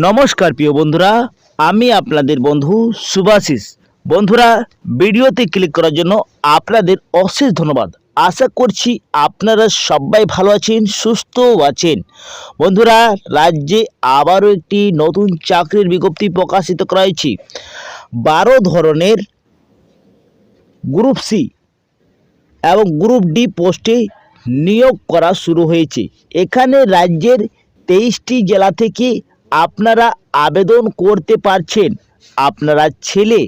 নমস্কার প্রিয় বন্ধুরা, আমি আপনাদের বন্ধু সুভাশিস বন্ধুরা, ভিডিওতে ক্লিক করার জন্য আপনাদের অশেষ ধন্যবাদ। আশা করছি আপনারা সবাই ভালো আছেন সুস্থ আছেন। বন্ধুরা, রাজ্যে আবারও একটি নতুন চাকরির বিজ্ঞপ্তি প্রকাশিত করা হয়েছে বারো ধরনের গ্রুপ সি এবং গ্রুপ ডি পোস্টে নিয়োগ করা শুরু হয়েছে। এখানে রাজ্যের তেইশটি জেলা থেকে আপনারা আবেদন করতে পারছেন, আপনারা ছেলে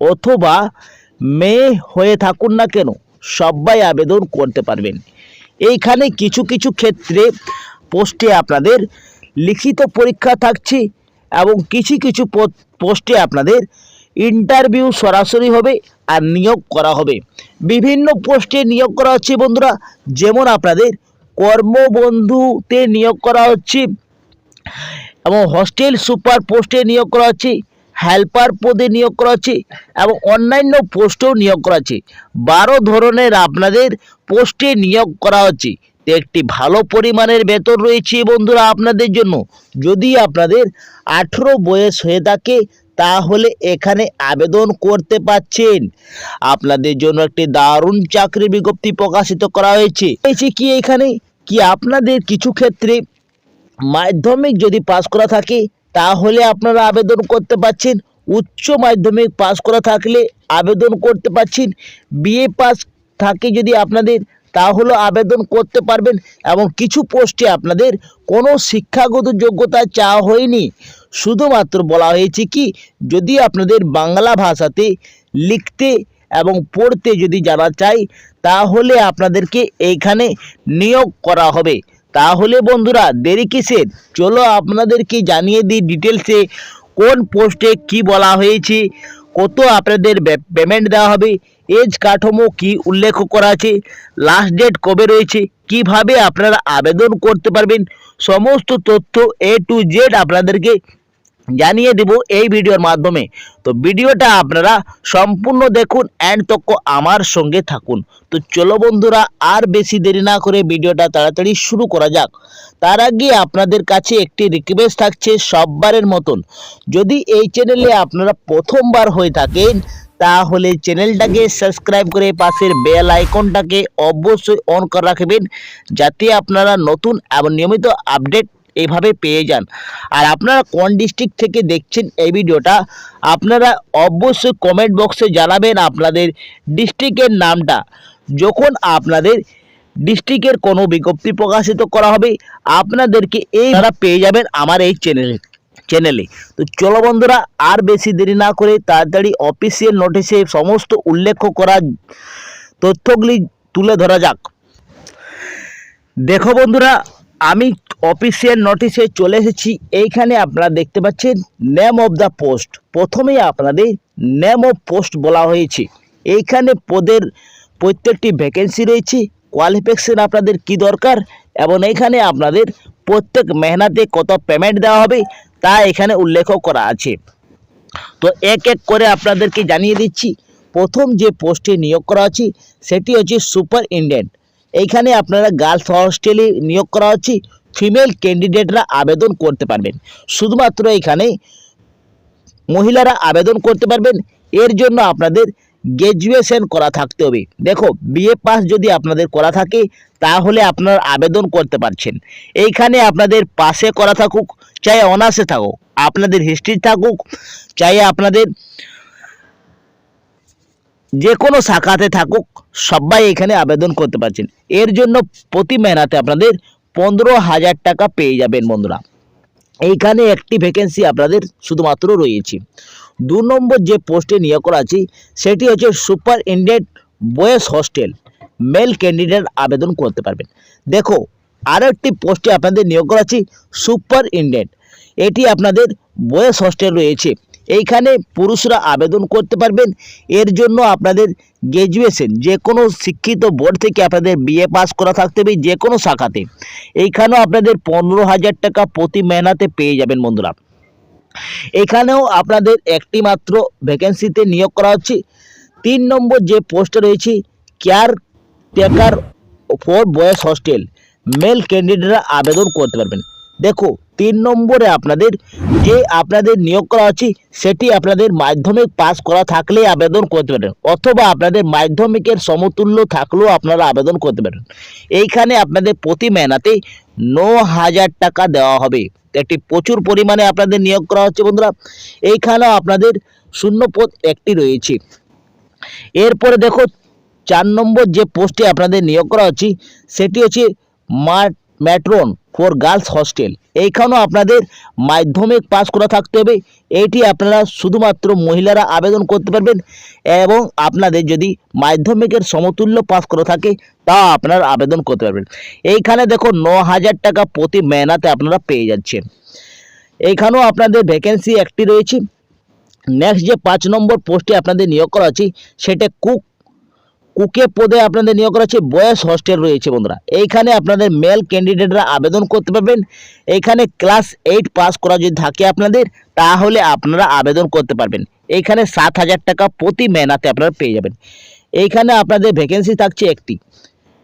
অথবা মেয়ে হয়ে থাকুন না কেন, সবাই আবেদন করতে পারবেন। এইখানে কিছু কিছু ক্ষেত্রে পোস্টে আপনাদের লিখিত পরীক্ষা থাকছে এবং কিছু কিছু পোস্টে আপনাদের ইন্টারভিউ সরাসরি হবে আর নিয়োগ করা হবে। বিভিন্ন পোস্টে নিয়োগ করা হচ্ছে বন্ধুরা, যেমন আপনাদের কর্মবন্ধুতে নিয়োগ করা হচ্ছে এবং হস্টেল সুপার পোস্টে নিয়োগ করা হচ্ছে হেল্পার পদে নিয়োগ করা হচ্ছে এবং অন্যান্য পোস্টেও নিয়োগ করা হচ্ছে। বারো ধরনের আপনাদের পোস্টে নিয়োগ করা হচ্ছে। একটি ভালো পরিমাণের বেতন রয়েছে বন্ধুরা আপনাদের জন্য। যদি আপনাদের আঠেরো বয়স হয়ে থাকে, তাহলে এখানে আবেদন করতে পাচ্ছেন। আপনাদের জন্য একটি দারুণ চাকরি বিজ্ঞপ্তি প্রকাশিত করা হয়েছে। কি এখানে? কি আপনাদের কিছু ক্ষেত্রে মাধ্যমিক যদি পাস করা থাকে, তাহলে আপনারা আবেদন করতে পারছেন। উচ্চ মাধ্যমিক পাস করা থাকলে আবেদন করতে পারছেন। বিএ পাস থাকে যদি আপনাদের, তাহলে আবেদন করতে পারবেন। এবং কিছু পোস্টে আপনাদের কোনো শিক্ষাগত যোগ্যতা চাওয়া হয়নি। শুধুমাত্র বলা হয়েছে কি, যদি আপনাদের বাংলা ভাষাতে লিখতে এবং পড়তে যদি জানা চাই, তাহলে আপনাদেরকে এইখানে নিয়োগ করা হবে। তাহলে বন্ধুরা, দেরি কিসের? চলো আপনাদেরকে জানিয়ে দিই ডিটেলসে কোন পোস্টে কি বলা হয়েছে, কত আপনাদের পেমেন্ট দেওয়া হবে এজ কাঠামো কি উল্লেখ করা আছে লাস্ট ডেট কবে রয়েছে, কীভাবে আপনারা আবেদন করতে পারবেন, সমস্ত তথ্য এ টু জেড আপনাদেরকে জানিয়ে দেব এই ভিডিওর মাধ্যমে। তো ভিডিওটা আপনারা সম্পূর্ণ দেখুন অ্যান্ড তক্ক আমার সঙ্গে থাকুন। তো চলো বন্ধুরা, আর বেশি দেরি না করে ভিডিওটা তাড়াতাড়ি শুরু করা যাক। তার আগে আপনাদের কাছে একটি রিকোয়েস্ট থাকছে সববারের মতন। যদি এই চ্যানেলে আপনারা প্রথমবার হয়ে থাকেন, তাহলে চ্যানেলটাকে সাবস্ক্রাইব করে পাশের বেল আইকনটাকে অবশ্যই অন করে রাখবেন, যাতে আপনারা নতুন এবং নিয়মিত আপডেট এইভাবে পেয়ে যান। আর আপনারা কোন ডিস্ট্রিক্ট থেকে দেখছেন এই ভিডিওটা, আপনারা অবশ্যই কমেন্ট বক্সে জানাবেন আপনাদের ডিস্ট্রিক্টের নামটা। যখন আপনাদের ডিস্ট্রিক্টের কোনো বিজ্ঞপ্তি প্রকাশিত করা হবে, আপনাদেরকে এই তারা পেয়ে যাবেন আমার এই চ্যানেলে চ্যানেলে তো চলো বন্ধুরা, আর বেশি দেরি না করে তাড়াতাড়ি অফিসিয়াল নোটিশে সমস্ত উল্লেখ করা তথ্যগুলি তুলে ধরা যাক। দেখো বন্ধুরা আমি অফিসিয়াল নোটিশে চলে এসেছি। এইখানে আপনারা দেখতে পাচ্ছেন নেম অফ দ্য পোস্ট প্রথমেই আপনাদের নেম অফ পোস্ট বলা হয়েছে। এইখানে পদের প্রত্যেকটি ভ্যাকেন্সি রয়েছে। কোয়ালিফিকেশন আপনাদের কি দরকার? এবং এইখানে আপনাদের প্রত্যেক মেহনাতে কত পেমেন্ট দেওয়া হবে, তা এখানে উল্লেখ করা আছে। তো এক এক করে আপনাদেরকে জানিয়ে দিচ্ছি। প্রথম যে পোস্টে নিয়োগ করা আছে সেটি হচ্ছে সুপার ইন্ডেন্ট এইখানে আপনারা গার্লস হস্টেলে নিয়োগ করা হচ্ছে ফিমেল ক্যান্ডিডেটরা আবেদন করতে পারবেন। শুধুমাত্র এখানে মহিলারা আবেদন করতে পারবেন, এর জন্য আপনাদের গ্র্যাজুয়েশন করা থাকতে হবে। দেখো বিএ পাস যদি আপনাদের করা থাকে, তাহলে আপনারা আবেদন করতে পারছেন। এইখানে আপনাদের পাশে করা থাকুক, চাই অনার্সে থাকুক, আপনাদের হিস্ট্রি থাকুক, চাই আপনাদের যে কোনো শাখাতে থাকুক, সবাই এখানে আবেদন করতে পারছেন। এর জন্য প্রতি মেহনাতে আপনাদের পনেরো হাজার টাকা পেয়ে যাবেন বন্ধুরা। এইখানে একটি ভ্যাকেন্সি আপনাদের শুধুমাত্র রয়েছে। দু নম্বর যে পোস্টে নিয়োগ করা আছে, সেটি হচ্ছে superintendent boys hostel. Male candidate আবেদন করতে পারবেন। দেখো আরও একটি পোস্টে আপনাদের নিয়োগ করা আছে সুপার ইন্ডেন্ট। এটি আপনাদের বয়েস হস্টেল রয়েছে। এইখানে পুরুষরা আবেদন করতে পারবেন। এর জন্য আপনাদের গ্র্যাজুয়েশন যে কোনো শিক্ষিত বোর্ড থেকে আপনাদের বিএ পাস করা থাকতে হবে যে কোনো শাখাতে। এইখানেও আপনাদের পনেরো হাজার টাকা প্রতি মেহনাতে পেয়ে যাবেন বন্ধুরা। এখানেও আপনাদের একটি মাত্র ভ্যাকেন্সিতে নিয়োগ করা হচ্ছে। তিন নম্বর যে পোস্টে রয়েছে caretaker for boys hostel male ক্যান্ডিডেটরা আবেদন করতে পারবেন। দেখো তিন নম্বরে আপনাদের যে আপনাদের নিয়োগ করা হচ্ছে, সেটি আপনাদের মাধ্যমিক পাস করা থাকলে আবেদন করতে পারেন। অথবা আপনাদের মাধ্যমিকের সমতুল্য থাকলেও আপনারা আবেদন করতে পারেন। এইখানে আপনাদের প্রতি মেহনাতে ন হাজার টাকা দেওয়া হবে। একটি প্রচুর পরিমাণে আপনাদের নিয়োগ করা হচ্ছে বন্ধুরা। এইখানেও আপনাদের শূন্য পদ একটি রয়েছে। এরপরে দেখো, চার নম্বর যে পোস্টে আপনাদের নিয়োগ করা হচ্ছে, সেটি হচ্ছে মার্ট ম্যাট্রন। For girls hostel. এইখানেও আপনাদের মাধ্যমিক পাস করা থাকতে হবে। এইটি আপনারা শুধুমাত্র মহিলারা আবেদন করতে পারবেন এবং আপনাদের যদি মাধ্যমিকের সমতুল্য পাস করা থাকে, তা আপনারা আবেদন করতে পারবেন। এইখানে দেখো ন হাজার টাকা প্রতি মেহনাতে আপনারা পেয়ে যাচ্ছেন। এইখানেও আপনাদের ভ্যাকেন্সি একটি রয়েছে। নেক্সট যে পাঁচ নম্বর পোস্টে আপনাদের নিয়োগ করা আছে সেটা কুক কুকে পদে আপনাদের নিয়োগ করা হচ্ছে, বয়েস হস্টেল রয়েছে বন্ধুরা। এইখানে আপনাদের মেল ক্যান্ডিডেটরা আবেদন করতে পারবেন। এইখানে ক্লাস এইট পাস করা যদি থাকে আপনাদের, তাহলে আপনারা আবেদন করতে পারবেন। এইখানে সাত হাজার টাকা প্রতি মেহনাতে আপনারা পেয়ে যাবেন। এইখানে আপনাদের ভ্যাকেন্সি থাকছে একটি।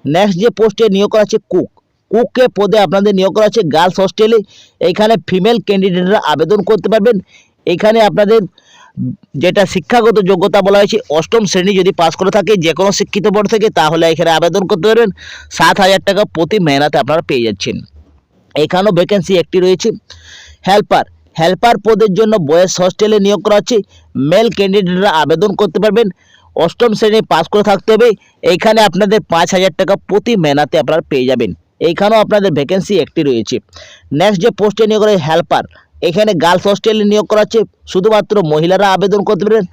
নেক্সট যে পোস্টে নিয়োগ করা আছে কুক কুকে পদে আপনাদের নিয়োগ করা আছে গার্লস হস্টেলে এইখানে ফিমেল ক্যান্ডিডেটরা আবেদন করতে পারবেন। এখানে আপনাদের যেটা শিক্ষাগত যোগ্যতা বলা হয়েছে, অষ্টম শ্রেণি যদি পাস করে থাকে যে কোনো শিক্ষিত বোর্ড থেকে, তাহলে এখানে আবেদন করতে পারবেন। সাত হাজার টাকা প্রতি মেহনাতে আপনারা পেয়ে যাচ্ছেন। এখানেও ভ্যাকেন্সি একটি রয়েছে। হেল্পার হেল্পার পদের জন্য বয়েস হস্টেলে নিয়োগ করা হচ্ছে। মেল ক্যান্ডিডেটরা আবেদন করতে পারবেন। অষ্টম শ্রেণি পাস করে থাকতে হবে। এইখানে আপনাদের পাঁচ হাজার টাকা প্রতি মেহনাতে আপনারা পেয়ে যাবেন। এইখানেও আপনাদের ভ্যাকেন্সি একটি রয়েছে। নেক্সট যে পোস্টে নিয়োগ করা হেল্পার এখানে গার্লস হস্টেলে নিয়োগ করা হচ্ছে। শুধুমাত্র মহিলারা আবেদন করতে পারেন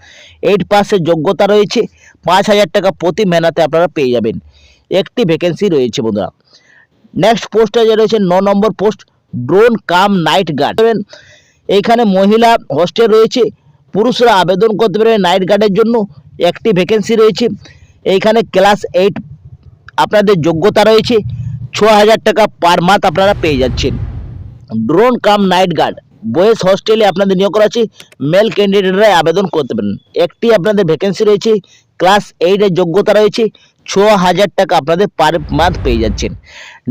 এইট পাসের যোগ্যতা রয়েছে। পাঁচ হাজার টাকা প্রতি মেনাতে আপনারা পেয়ে যাবেন। একটি ভ্যাকেন্সি রয়েছে বন্ধুরা। নেক্সট পোস্টে যে রয়েছে ন নম্বর পোস্ট ড্রোন কাম নাইট গার্ড এইখানে মহিলা হোস্টেল রয়েছে। পুরুষরা আবেদন করতে পারবে নাইট গার্ডের জন্য। একটি ভ্যাকেন্সি রয়েছে। এইখানে ক্লাস এইট আপনাদের যোগ্যতা রয়েছে। ছ হাজার টাকা পার মান্থ আপনারা পেয়ে যাচ্ছেন। ড্রোন কাম নাইট গার্ড বয়েস হস্টেলে আপনাদের নিয়োগ করা আছে মেল ক্যান্ডিডেটরা আবেদন করতে পারেন। একটি আপনাদের ভ্যাকেন্সি রয়েছে ক্লাস এইটের যোগ্যতা রয়েছে ছ হাজার টাকা আপনাদের পার মান্থ পেয়ে যাচ্ছেন।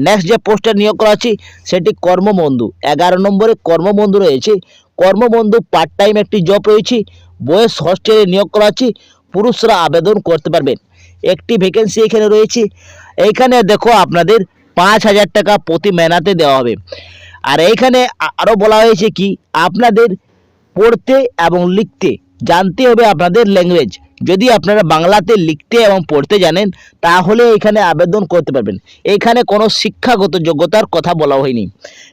নেক্সট যে পোস্টে নিয়োগ করা আছে সেটি কর্মবন্ধু। এগারো নম্বরে কর্মবন্ধু রয়েছে। কর্মবন্ধু পার্ট টাইম একটি জব রয়েছে, বয়েস হস্টেলে নিয়োগ করা আছে পুরুষরা আবেদন করতে পারবেন। একটি ভ্যাকেন্সি এখানে রয়েছে এইখানে দেখো আপনাদের পাঁচ হাজার টাকা প্রতি মেনাতে দেওয়া হবে। আর এইখানে আ- আরও বলা হয়েছে কি, আপনাদের পড়তে এবং লিখতে, জানতে হবে আপনাদের ল্যাঙ্গুয়েজ যদি আপনারা বাংলাতে লিখতে এবং পড়তে জানেন, তাহলে এখানে আবেদন করতে পারবেন। এখানে কোনো শিক্ষাগত যোগ্যতার কথা বলা হয়নি।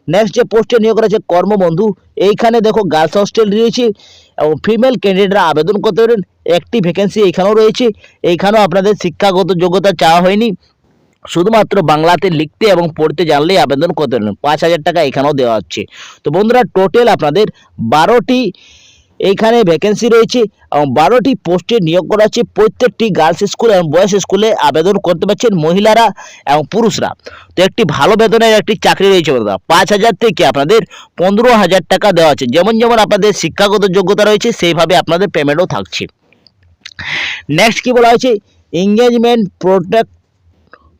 নেক্সট যে পোস্টে নিয়োগ করা কর্মবন্ধু, এইখানে দেখো গার্লস হস্টেল রয়েছে এবং ফিমেল ক্যান্ডিডেটরা আবেদন করতে পারেন একটি ভ্যাকেন্সি এখানেও রয়েছে। এইখানেও আপনাদের শিক্ষাগত যোগ্যতা চাওয়া হয়নি। শুধুমাত্র বাংলাতে লিখতে এবং পড়তে জানলেই আবেদন করতে পারেন পাঁচ হাজার টাকা এখানেও দেওয়া হচ্ছে। তো বন্ধুরা টোটাল আপনাদের বারোটি এইখানে ভ্যাকেন্সি রয়েছে এবং বারোটি পোস্টে নিয়োগ করা হচ্ছে। প্রত্যেকটি গার্লস স্কুল এবং বয়েজ স্কুলে আবেদন করতে পারছেন মহিলারা এবং পুরুষরা। তো একটি ভালো বেতনের একটি চাকরি রয়েছে বন্ধুরা। পাঁচ হাজার থেকে আপনাদের পনেরো হাজার টাকা দেওয়া হচ্ছে। যেমন যেমন আপনাদের শিক্ষাগত যোগ্যতা রয়েছে, সেইভাবে আপনাদের পেমেন্টও থাকছে। নেক্সট কি বলা হয়েছে? Engagement product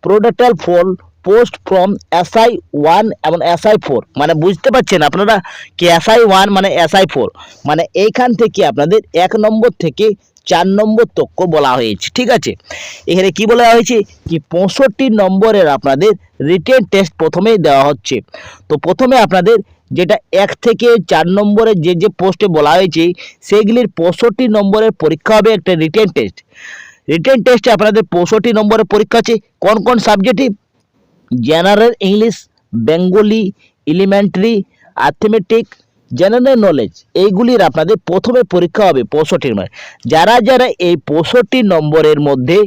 প্রোডাক্টাল four post from S I one এবং এসআই ফোর মানে বুঝতে পারছেন আপনারা কি এসআই ওয়ান মানে এসআই ফোর মানে এইখান থেকে আপনাদের এক নম্বর থেকে চার নম্বর তক্ক বলা হয়েছে, ঠিক আছে? এখানে কি বলা হয়েছে? কি পঁয়ষট্টি নম্বরের আপনাদের রিটেন টেস্ট প্রথমেই দেওয়া হচ্ছে। তো প্রথমে আপনাদের যেটা এক থেকে চার নম্বরের যে যে পোস্টে বলা হয়েছে সেগুলির পঁয়ষট্টি নম্বরের পরীক্ষা হবে একটা রিটেন টেস্ট রিটেন টেস্টে আপনাদের পঁয়ষট্টি নম্বরের পরীক্ষা আছে। কোন কোন সাবজেক্টে general English Bengali elementary arithmetic general knowledge এইগুলির আপনাদের প্রথমে পরীক্ষা হবে পঁয়ষট্টি নম্বর। যারা যারা এই পঁয়ষট্টি নম্বরের মধ্যে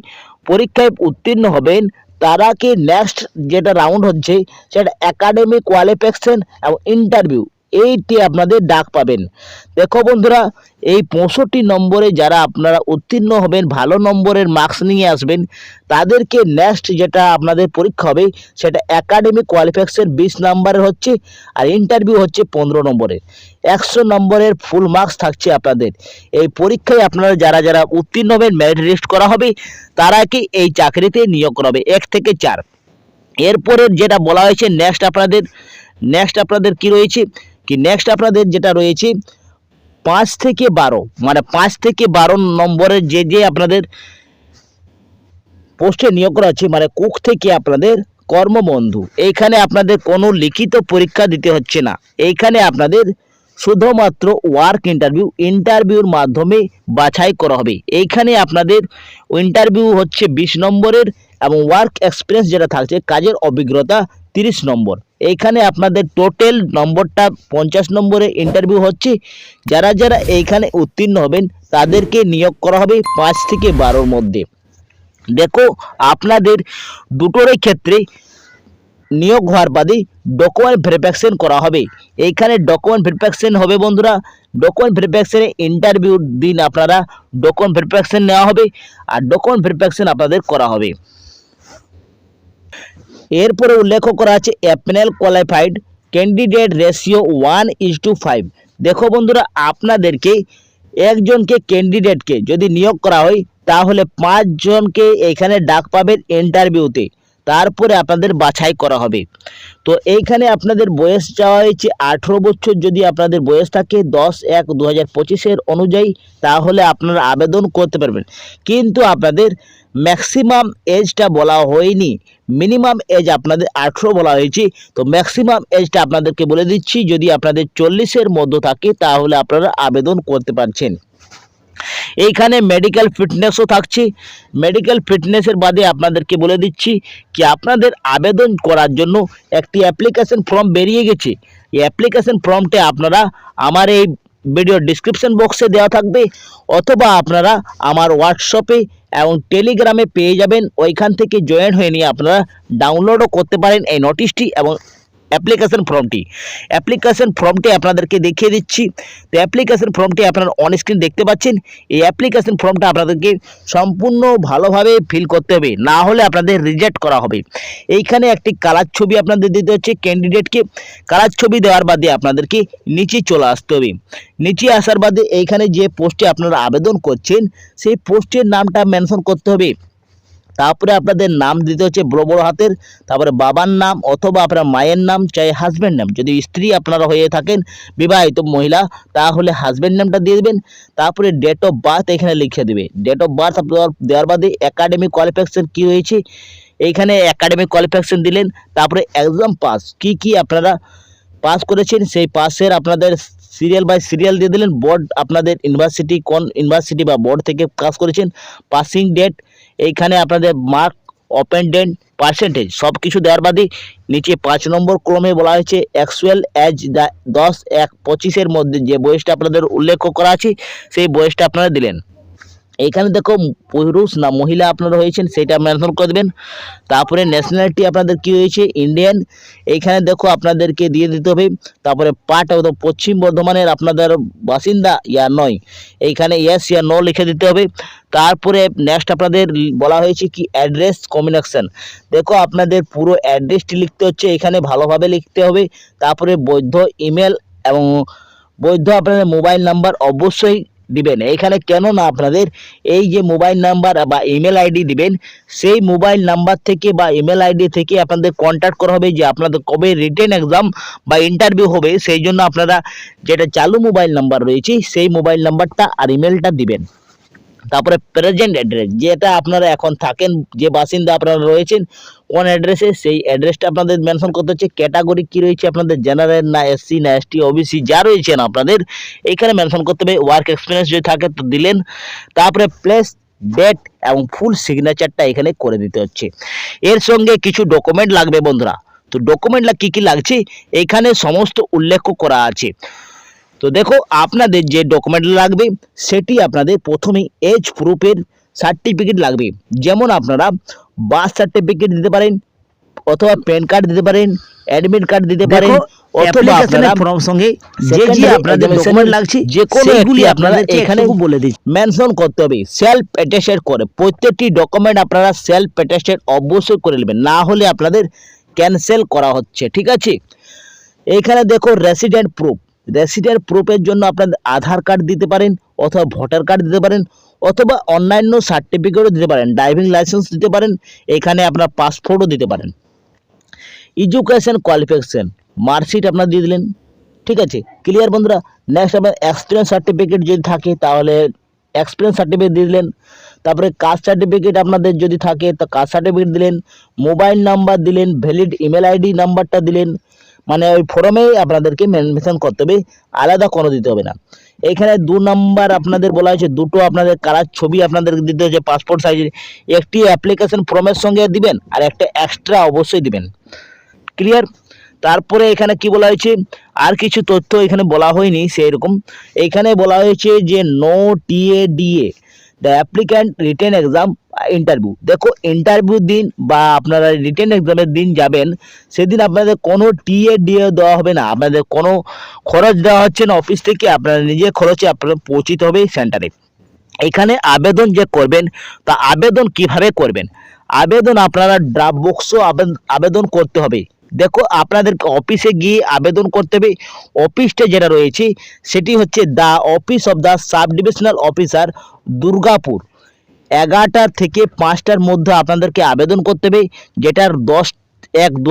পরীক্ষায় উত্তীর্ণ হবেন, তারা কি নেক্সট যেটা রাউন্ড হচ্ছে, সেটা একাডেমিক কোয়ালিফিকেশন এবং ইন্টারভিউ এইটি আপনাদের ডাক পাবেন। দেখো বন্ধুরা, এই পঁয়ষট্টি নম্বরে যারা আপনারা উত্তীর্ণ হবেন, ভালো নম্বরের মার্কস নিয়ে আসবেন, তাদেরকে নেক্সট যেটা আপনাদের পরীক্ষা হবে, সেটা একাডেমিক কোয়ালিফিকেশন বিশ নম্বরের হচ্ছে আর ইন্টারভিউ হচ্ছে পনেরো নম্বরের। একশো নম্বরের ফুল মার্কস থাকছে আপনাদের। এই পরীক্ষায় আপনারা যারা যারা উত্তীর্ণ হবেন মেরিট লিস্ট করা হবে, তারা কি এই চাকরিতে নিয়োগ করা হবে এক থেকে চার। এরপরে যেটা বলা হয়েছে নেক্সট আপনাদের নেক্সট আপনাদের কি রয়েছে? কি নেক্সট আপনাদের যেটা রয়েছে, পাঁচ থেকে বারো মানে পাঁচ থেকে বারো নম্বরের যে যে আপনাদের পোস্টে নিয়োগ করা হচ্ছে মানে কুক থেকে আপনাদের কর্মবন্ধু, এইখানে আপনাদের কোনো লিখিত পরীক্ষা দিতে হচ্ছে না। এইখানে আপনাদের শুধুমাত্র ওয়ার্ক ইন্টারভিউ ইন্টারভিউর মাধ্যমে বাছাই করা হবে। এইখানে আপনাদের ইন্টারভিউ হচ্ছে বিশ নম্বরের এবং ওয়ার্ক এক্সপিরিয়েন্স যেটা থাকছে, কাজের অভিজ্ঞতা তিরিশ নম্বর। এইখানে আপনাদের টোটাল নম্বরটা পঞ্চাশ নম্বরে ইন্টারভিউ হচ্ছে। যারা যারা এইখানে উত্তীর্ণ হবেন, তাদেরকে নিয়োগ করা হবে পাঁচ থেকে বারোর মধ্যে। দেখো, আপনাদের দুটোরই ক্ষেত্রে নিয়োগ হওয়ার বাদে ডকুমেন্ট ভেরিফিকেশন করা হবে। এইখানে ডকুমেন্ট ভেরিফিকেশন হবে বন্ধুরা। ডকুমেন্ট ভেরিফিকেশনে ইন্টারভিউর দিন আপনারা ডকুমেন্ট ভেরিফিকেশন নেওয়া হবে, আর ডকুমেন্ট ভেরিফিকেশন আপনাদের করা হবে। এরপরে উল্লেখ করা আছে empanel qualified candidate ratio one is to five দেখো বন্ধুরা, আপনাদেরকে একজনকে ক্যান্ডিডেটকে যদি নিয়োগ করা হয়, তাহলে পাঁচজনকে এখানে ডাক পাবেন ইন্টারভিউতে তারপরে আপনাদের বাছাই করা হবে। তো এইখানে আপনাদের বয়স চাওয়া হয়েছে আঠেরো বছর। যদি আপনাদের বয়স থাকে দশ এক দু হাজার পঁচিশের অনুযায়ী, তাহলে আপনারা আবেদন করতে পারবেন। কিন্তু আপনাদের ম্যাক্সিমাম এজটা বলা হয়নি। মিনিমাম এজ আপনাদের আঠেরো বলা হয়েছে। তো ম্যাক্সিমাম এজটা আপনাদেরকে বলে দিচ্ছি, যদি আপনাদের চল্লিশের মধ্যে থাকে, তাহলে আপনারা আবেদন করতে পারছেন। এইখানে মেডিকেল ফিটনেসও থাকছে। মেডিকেল ফিটনেসের বাদে আপনাদেরকে বলে দিচ্ছি কি, আপনাদের আবেদন করার জন্য একটি অ্যাপ্লিকেশন ফর্ম বেরিয়ে গেছে। এই অ্যাপ্লিকেশন ফর্মটা আপনারা আমার এই ভিডিও ডিসক্রিপশন বক্সে দেওয়া থাকবে, অথবা আপনারা আমার হোয়াটসঅ্যাপে এবং টেলিগ্রামে পেয়ে যাবেন। ওইখান থেকে জয়েন হয়ে নিয়ে আপনারা ডাউনলোডও করতে পারেন এই নোটিশটি এবং অ্যাপ্লিকেশন ফর্মটি অ্যাপ্লিকেশন ফর্মটি আপনাদেরকে দেখিয়ে দিচ্ছি। তো অ্যাপ্লিকেশন ফর্মটি আপনারা অন স্ক্রিন দেখতে পাচ্ছেন। এই অ্যাপ্লিকেশন ফর্মটা আপনাদেরকে সম্পূর্ণ ভালোভাবে ফিল করতে হবে। না হলে আপনাদের রিজেক্ট করা হবে। এইখানে একটি কালার ছবি আপনাদের দিতে হচ্ছে ক্যান্ডিডেটকে কালার ছবি দেওয়ার বাদে আপনাদেরকে নিচে চলে আসতে হবে। নিচে আসার বাদে এইখানে যে পোস্টে আপনারা আবেদন করছেন, সেই পোস্টের নামটা মেনশন করতে হবে। তারপরে আপনাদের নাম দিতে হচ্ছে বড় বড় হাতের, তারপরে বাবার নাম অথবা আপনার মায়ের নাম চাই হাজব্যান্ড নাম যদি স্ত্রী আপনারা হয়ে থাকেন, বিবাহিত মহিলা, তাহলে হাজব্যান্ড নামটা দিয়ে দেবেন, তারপরে ডেট অফ বার্থ এখানে লিখে দেবে। ডেট অফ বার্থ আপনার দেওয়ার বাদে একাডেমিক কোয়ালিফিকেশন কী হয়েছে, এইখানে একাডেমিক কোয়ালিফিকেশন দিলেন, তারপরে এক্সাম পাস কি কি আপনারা পাস করেছেন, সেই পাসের আপনাদের সিরিয়াল বাই সিরিয়াল দিয়ে দিলেন বোর্ড আপনাদের ইউনিভার্সিটি কোন ইউনিভার্সিটি বা বোর্ড থেকে পাস করেছেন। পাসিং ডেট এইখানে আপনাদের মার্ক অপেন্ডেন্ট পার্সেন্টেজ সব কিছু দেওয়ার বাদে নিচে পাঁচ নম্বর ক্রমে বলা হয়েছে অ্যাকচুয়াল এজ দশ, এক, পঁচিশের মধ্যে যে বয়সটা আপনাদের উল্লেখ করা আছে, সেই বয়সটা আপনারা দিলেন। এইখানে দেখো পুরুষ না মহিলা আপনারা হয়েছেন, সেটা মেনশন করে দেবেন। তারপরে ন্যাশনালিটি আপনাদের কি হয়েছে? ইন্ডিয়ান এইখানে দেখো আপনাদেরকে দিয়ে দিতে হবে। তারপরে পার্ট অফ পশ্চিম বর্ধমানের আপনাদের বাসিন্দা, ইয়া নয়। এইখানে ইয়াস ইয়া নো লিখে দিতে হবে। তারপরে নেক্সট আপনাদের বলা হয়েছে কি অ্যাড্রেস কম্বিনেশন দেখো আপনাদের পুরো অ্যাড্রেসটি লিখতে হচ্ছে, এখানে ভালোভাবে লিখতে হবে। তারপরে বৈধ ইমেল এবং বৈধ আপনাদের মোবাইল নাম্বার অবশ্যই দিবেন। এখানে কেন না আপনাদের এই যে মোবাইল নাম্বার বা ইমেল আইডি দিবেন, সেই মোবাইল নাম্বার থেকে বা ইমেল আইডি থেকে আপনাদের কন্ট্যাক্ট করা হবে যে আপনাদের কবে রিটেন এক্সাম বা ইন্টারভিউ হবে, সেই জন্য আপনারা যেটা চালু মোবাইল নাম্বার রয়েছে, সেই মোবাইল নাম্বারটা আর ইমেলটা দিবেন। তারপরে প্রেজেন্ট অ্যাড্রেস যেটা আপনারা এখন থাকেন, যে বাসিন্দা আপনারা রয়েছেন, কোন অ্যাড্রেসে সেই অ্যাড্রেসটা আপনাদের মেনশন করতে হচ্ছে। ক্যাটাগরি কী রয়েছে আপনাদের? জেনারেল না এসসি না এসটি ওবিসি যা রয়েছেন আপনাদের এইখানে মেনশন করতে হবে। ওয়ার্ক এক্সপিরিয়েন্স যদি থাকে তো দিলেন। তারপরে প্লেস ডেট এবং ফুল সিগনেচারটা এখানে করে দিতে হচ্ছে। এর সঙ্গে কিছু ডকুমেন্ট লাগবে বন্ধুরা। তো ডকুমেন্ট কী কী লাগছে? এখানে সমস্ত উল্লেখ করা আছে। তো দেখো আপনাদের যে ডকুমেন্ট লাগবে সেটি আপনাদের প্রথমে এজ প্রুফের সার্টিফিকেট লাগবে। যেমন আপনারা বার্থ সার্টিফিকেট দিতে পারেন অথবা প্যান কার্ড দিতে পারেন অ্যাডমিট কার্ড দিতে পারেন অথবা আপনারা ফর্ম সঙ্গে যে যে আপনাদের ডকুমেন্ট লাগছে যে কোনো একটি আপনারা এখানে বলে দিচ্ছি। মেনশন করতে হবে সেলফ অ্যাটেস্টেড করে। প্রত্যেকটি ডকুমেন্ট আপনারা সেলফ অ্যাটেস্টেড অবশ্যই করে নেবেন না হলে আপনাদের ক্যান্সেল করা হচ্ছে ঠিক আছে? এইখানে দেখো রেসিডেন্ট প্রুফ রেসিডেন্ট প্রুফের জন্য আপনার আধার কার্ড দিতে পারেন, অথবা ভোটার কার্ড দিতে পারেন, অথবা অন্যান্য সার্টিফিকেটও দিতে পারেন ড্রাইভিং লাইসেন্স দিতে পারেন, এখানে আপনার পাসপোর্টও দিতে পারেন। এডুকেশন কোয়ালিফিকেশন মার্কশিট আপনারা দিয়ে দিলেন, ঠিক আছে? ক্লিয়ার বন্ধুরা? নেক্সট আপনার এক্সপিরিয়েন্স সার্টিফিকেট যদি থাকে, তাহলে এক্সপিরিয়েন্স সার্টিফিকেট দিয়ে দিলেন, তারপরে কাস্ট সার্টিফিকেট আপনাদের যদি থাকে, তো কাস্ট সার্টিফিকেট দিলেন মোবাইল নাম্বার দিলেন ভ্যালিড ইমেল আইডি নাম্বারটা দিলেন মানে ওই ফর্মেই আপনাদেরকে মেনশন করতে হবে, আলাদা কোনো দিতে হবে না। এখানে দু নাম্বার আপনাদের বলা হয়েছে, দুটো আপনাদের কালার ছবি আপনাদেরকে দিতে হচ্ছে পাসপোর্ট সাইজের একটি অ্যাপ্লিকেশন ফর্মের সঙ্গে দিবেন, আর একটা এক্সট্রা অবশ্যই দিবেন। ক্লিয়ার তারপরে এখানে কি বলা হয়েছে, আর কিছু তথ্য এখানে বলা হয়নি সেই রকম এখানে বলা হয়েছে যে no TA DA the applicant written exam interview দেখো ইন্টারভিউ দিন বা আপনারা রিটেন এক্সামের দিন যাবেন, সেদিন আপনাদের কোনো টিএ ডিএ দেওয়া হবে না। আপনাদের কোনো খরচ দেওয়া হচ্ছে না অফিস থেকে, আপনারা নিজের খরচে আপনারা পৌঁছিতে হবে সেন্টারে এখানে আবেদন যে করবেন, তা আবেদন কীভাবে করবেন? আবেদন আপনারা ড্রাফট বক্সও আবেদন করতে হবে। দেখো, আপনাদেরকে অফিসে গিয়ে আবেদন করতে হবে। অফিসটা যেটা রয়েছে, সেটি হচ্ছে the office of the sub divisional officer Durgapur. এগারোটার থেকে পাঁচটার মধ্যে আপনাদেরকে আবেদন করতে হবে। যেটার দশ এক দু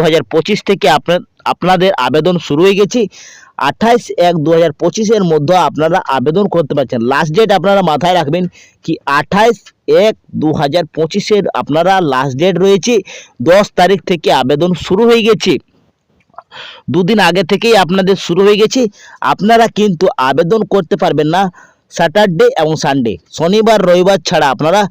থেকে আপনার, আপনাদের আবেদন শুরু হয়ে গেছে। আঠাইশ এক দু হাজার পঁচিশের মধ্যে আপনারা আবেদন করতে পারছেন। লাস্ট ডেট আপনারা মাথায় রাখবেন কি আঠাইশ এক দু হাজার পঁচিশের আপনারা লাস্ট ডেট রয়েছে। দশ তারিখ থেকে আবেদন শুরু হয়ে গেছে। দুদিন আগে থেকেই আপনাদের শুরু হয়ে গেছে। আপনারা কিন্তু আবেদন করতে পারবেন না। স্যাটারডে এবং সানডে। শনিবার, রবিবার ছাড়া আপনারা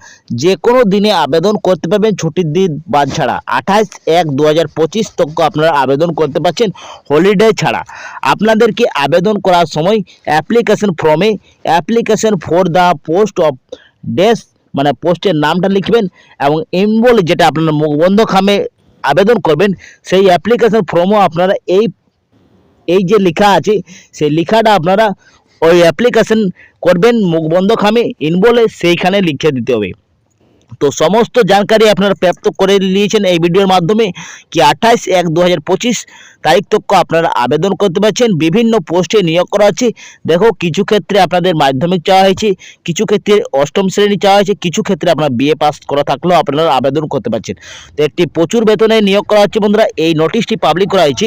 যে কোনো দিনে আবেদন করতে পারবেন ছুটির দিন বাদ ছাড়া। আঠাশ এক দু হাজার পঁচিশ তক আপনারা আবেদন করতে পারছেন হলিডে ছাড়া। আপনাদেরকে আবেদন করার সময় অ্যাপ্লিকেশন ফর্মে application for the post of ডেস মানে পোস্টের নামটা লিখবেন এবং ইনবল যেটা আপনার মুখবন্ধ খামে আবেদন করবেন, সেই অ্যাপ্লিকেশন ফর্মও আপনারা এই এই যে লেখা আছে, সেই লেখাটা আপনারা ওই অ্যাপ্লিকেশন করবেন মুখবন্ধ খামে ইনবলে সেইখানে লিখে দিতে হবে। তো সমস্ত জানকারি আপনারা প্রাপ্ত করে নিয়েছেন এই ভিডিওর মাধ্যমে কি আঠাইশ এক দু হাজার তারিখ তক আপনারা আবেদন করতে পারছেন। বিভিন্ন পোস্টে নিয়োগ করা আছে দেখো, কিছু ক্ষেত্রে আপনাদের মাধ্যমিক চাওয়া হয়েছে, কিছু ক্ষেত্রে অষ্টম শ্রেণি চাওয়া হয়েছে, কিছু ক্ষেত্রে আপনার বিএ পাস করা থাকলেও আপনারা আবেদন করতে পারছেন। তো একটি প্রচুর বেতনে নিয়োগ করা হচ্ছে বন্ধুরা। এই নোটিশটি পাবলিক করা হয়েছে।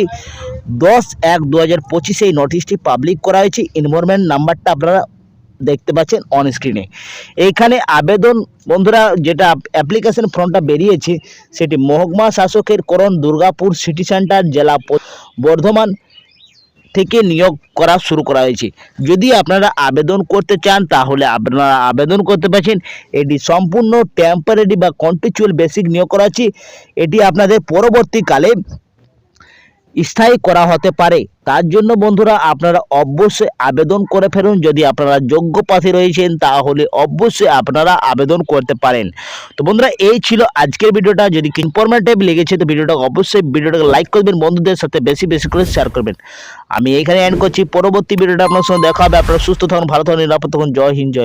দশ এক দু হাজার পঁচিশে এই নোটিশটি পাবলিক করা হয়েছে। ইনভলভমেন্ট নাম্বারটা আপনারা দেখতে পাচ্ছেন অন স্ক্রিনে এইখানে আবেদন, বন্ধুরা, যেটা অ্যাপ্লিকেশন ফর্মটা বেরিয়েছে, সেটি মহকুমা শাসকের করণ, দুর্গাপুর সিটি সেন্টার জেলা বর্ধমান থেকে নিয়োগ করা শুরু করা হয়েছে। যদি আপনারা আবেদন করতে চান, তাহলে আপনারা আবেদন করতে পারছেন। এটি সম্পূর্ণ টেম্পারেরি বা কন্টিচুয়াল বেসিক নিয়োগ করা আছে এটি আপনাদের পরবর্তীকালে স্থায়ী করা হতে পারে। তার জন্য বন্ধুরা আপনারা অবশ্যই আবেদন করে ফেলুন। যদি আপনারা যোগ্য প্রার্থী রয়েছেন, তাহলে অবশ্যই আপনারা আবেদন করতে পারেন। তো বন্ধুরা, এই ছিল আজকের ভিডিওটা। যদি ইনফরমেটিভ লেগেছে, তো ভিডিওটা অবশ্যই ভিডিওটাকে লাইক করবেন। বন্ধুদের সাথে বেশি বেশি করে শেয়ার করবেন। আমি এখানে এন্ড করছি। পরবর্তী ভিডিওটা আপনার সঙ্গে দেখা হবে। আপনারা সুস্থ থাকুন, ভালো থাকুন, নিরাপদ থাকুন। জয় হিন্দ